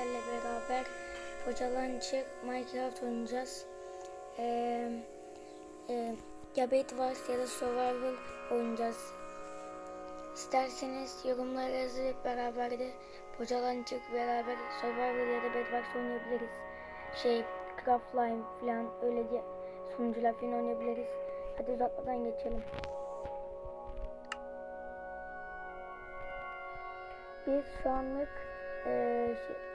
sizlerle beraber Hocalançık Minecraft oynayacağız. Ee, e, ya Bedwars ya da Survival oynayacağız. İsterseniz yorumlara yazıp beraber de Hocalançık beraber Survival ya da Bedwars oynayabiliriz. Şey Craftline falan öyle diye sunucular falan oynayabiliriz. Hadi uzatmadan geçelim. Biz şu anlık eee şey,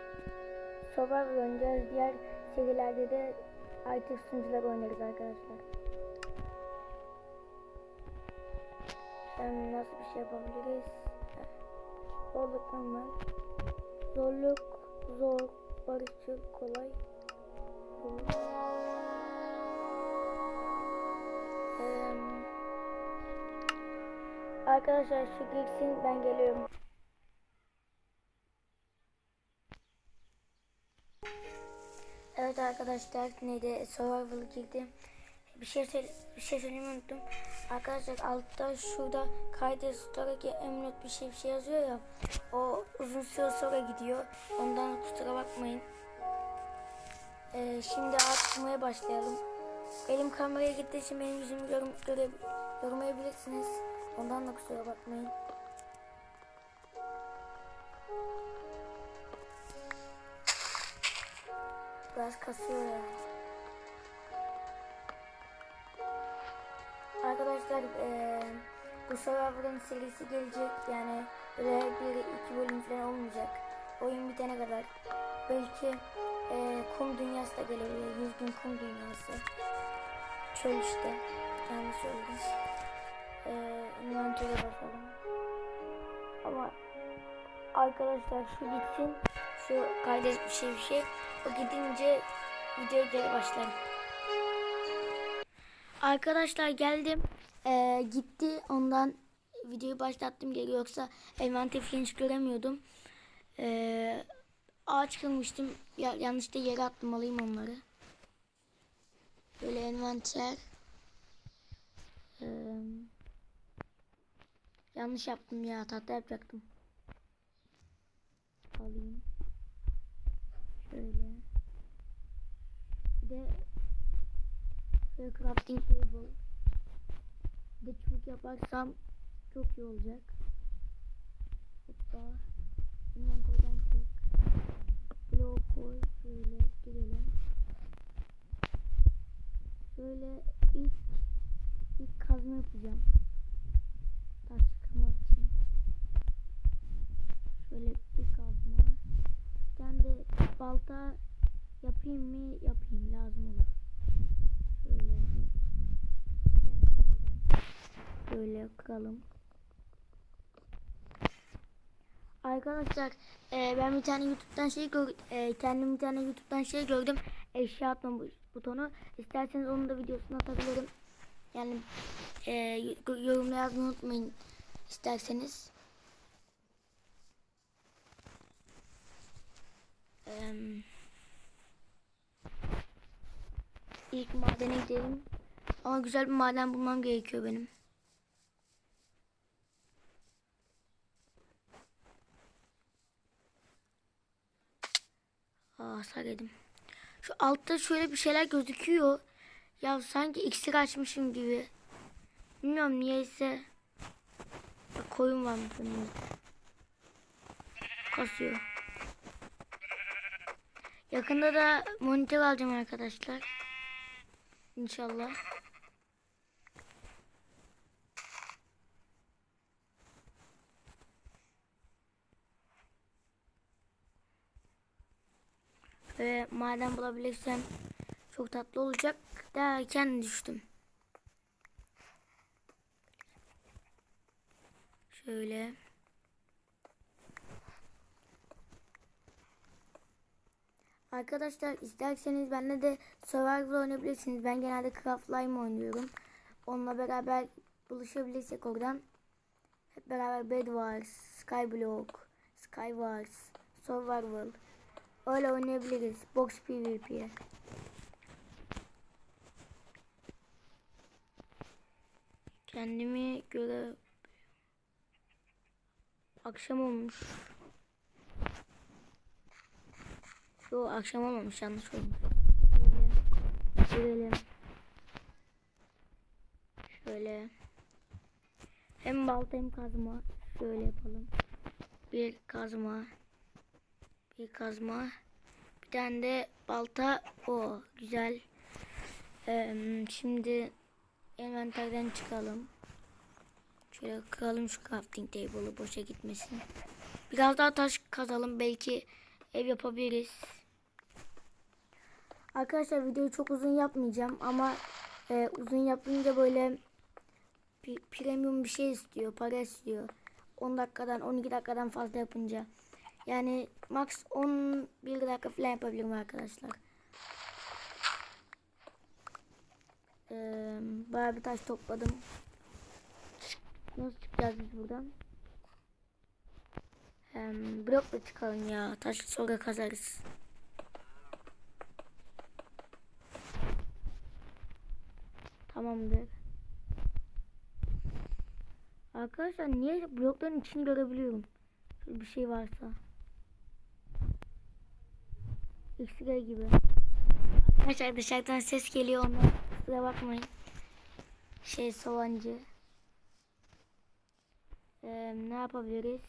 Survivor oynayacağız. Diğer serilerde de IT sunucular oynarız arkadaşlar. Şimdi nasıl bir şey yapabiliriz? Zorluk normal. Zorluk zor, barışçıl, kolay. Arkadaşlar şu girsin ben geliyorum. Arkadaşlar neydi survival girdi. Bir şey söyle bir şey söylemeyi unuttum. Arkadaşlar altta şurada kaydı storage'e emniyet bir şey bir şey yazıyor ya. O uzun süre sonra gidiyor. Ondan kusura bakmayın. Ee, şimdi atmaya başlayalım. Elim kameraya gittiği için benim yüzümü gör, göre, görmeyebilirsiniz. Ondan da kusura bakmayın. Biraz kasıyor ya. Arkadaşlar eee bu Survivor'ın serisi gelecek yani böyle bir iki bölüm falan olmayacak. Oyun bitene kadar. Belki eee, kum dünyası da gelebilir. 100 gün kum dünyası. Çöl işte. Yanlış söyledim. Eee inventöre basalım. Ama arkadaşlar şu gitsin. Şu kaydet bir şey bir şey. O gidince videoya geri başlarım. Arkadaşlar geldim. Ee, gitti ondan videoyu başlattım geri yoksa envanter falan göremiyordum. Ee, ağaç kırmıştım. Ya, yanlışlıkla yere attım alayım onları. Böyle envanter. Ee, yanlış yaptım ya tahta yapacaktım. Alayım. Şöyle. Bir de şöyle crafting table. Bir de çubuk yaparsam çok iyi olacak. Hoppa. Inventory'den çık. Bloğu koy. Şöyle girelim. Şöyle ilk ilk kazma yapacağım. Taş çıkarmak için. Şöyle bir kazma. Bir tane de balta yapayım mı? Yapayım. Lazım olur. Şöyle. Böyle kıralım. Arkadaşlar e, ben bir tane YouTube'dan şey gör, e, kendim bir tane YouTube'dan şey gördüm. Eşya atma bu- butonu. İsterseniz onun da videosunu atabilirim. Yani e, yorumlara yazmayı unutmayın isterseniz. Eee İlk madene gidelim. Ama güzel bir maden bulmam gerekiyor benim. Aa hasar yedim. Şu altta şöyle bir şeyler gözüküyor. Ya sanki iksir açmışım gibi. Bilmiyorum niyeyse. Koyun varmış önümüzde. Kasıyor. Yakında da monitör alacağım arkadaşlar. İnşallah. Ve maden bulabilirsem çok tatlı olacak derken düştüm. Şöyle. Arkadaşlar isterseniz benimle de Survivor oynayabilirsiniz. Ben genelde Craftline oynuyorum. Onunla beraber buluşabilirsek oradan. Hep beraber Bed Wars, Skyblock, Skywars, Survival. Öyle oynayabiliriz. Box PvP. Kendimi göre akşam olmuş. Yo akşam olmamış yanlış olmuş. Şöyle. Görelim. Şöyle. Hem balta hem kazma. Şöyle yapalım. Bir kazma. Bir kazma. Bir tane de balta. O güzel. Ee, şimdi envanterden çıkalım. Şöyle kıralım şu crafting table'ı boşa gitmesin. Biraz daha taş kazalım. Belki ev yapabiliriz. Arkadaşlar videoyu çok uzun yapmayacağım ama e, uzun yapınca böyle premium bir şey istiyor, para istiyor. 10 dakikadan 12 dakikadan fazla yapınca. Yani max 11 dakika falan yapabilirim arkadaşlar. Ee, bayağı bir taş topladım. Nasıl çıkacağız biz buradan? Hem blokla çıkalım ya. Taş sonra kazarız. Tamamdır. Arkadaşlar niye blokların içini görebiliyorum? Şöyle bir şey varsa. X-ray gibi. Arkadaşlar dışarıdan ses geliyor ona. Kusura bakmayın. Şey sovancı. Ee, ne yapabiliriz?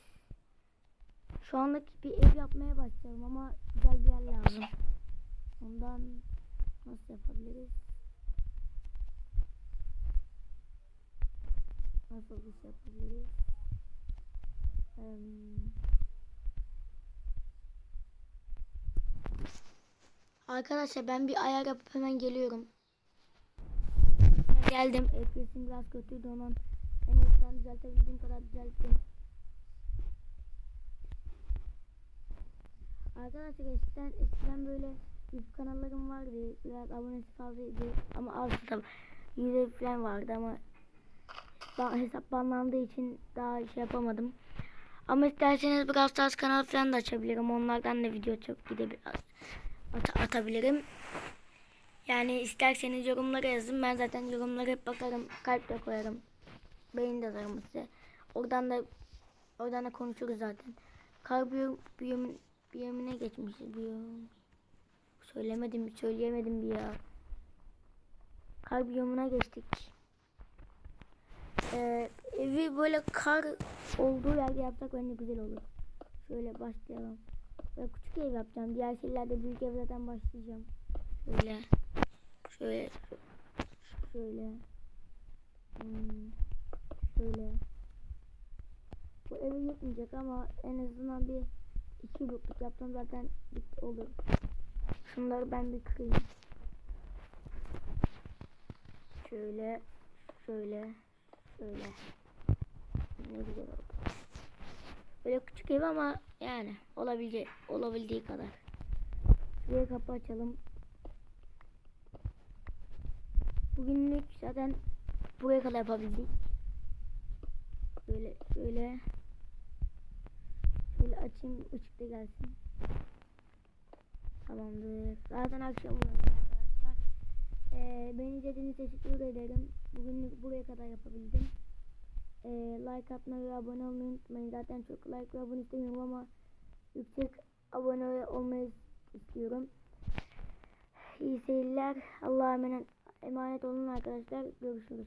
Şu anlık bir ev yapmaya başlayalım ama güzel bir yer lazım. Ondan nasıl yapabiliriz? Nasıl şey yapabiliriz? Ee, Arkadaşlar ben bir ayar yapıp hemen geliyorum. Geldim. FPS'im biraz kötüydü onun. En azından düzeltebildiğim kadar düzelttim. Arkadaşlar eskiden, eskiden böyle YouTube kanallarım vardı. Biraz abonesi fazlaydı. Ama az tabi. Yüze falan vardı ama ben hesap banlandığı için daha şey yapamadım. Ama isterseniz biraz Stars kanalı falan da açabilirim. Onlardan da video çok gidebilir at- atabilirim. Yani isterseniz yorumlara yazın. Ben zaten yorumlara hep bakarım. Kalp de koyarım. Beğeni de atarım size. Oradan da oradan da konuşuruz zaten. Kar büyüm, büyüm, büyümüne geçmişiz. Büyüm. Söylemedim, söyleyemedim bir ya. Kar biyomuna geçtik. Ee, evi böyle kar olduğu yerde yapsak bence güzel olur. Şöyle başlayalım. Böyle küçük ev yapacağım. Diğer şeylerde büyük ev zaten başlayacağım. Şöyle. Şöyle. Şöyle. Hmm, şöyle. Bu evi yetmeyecek ama en azından bir iki blokluk yapsam zaten olur. Şunları ben bir kırayım. Şöyle. Şöyle. Şöyle. Ne güzel oldu. Böyle küçük ev ama yani olabileceği, olabildiği kadar. Şuraya kapı açalım. Bugünlük zaten buraya kadar yapabildik. Böyle şöyle şöyle açayım ışık da gelsin. Tamamdır. Zaten akşam oluyor. Ee, beni izlediğiniz teşekkür ederim. Bugünlük buraya kadar yapabildim. Ee, like atmayı ve abone olmayı unutmayın. Zaten çok like ve abone istemiyorum ama yüksek abone olmayı istiyorum. İyi seyirler. Allah'a emanet olun arkadaşlar. Görüşürüz.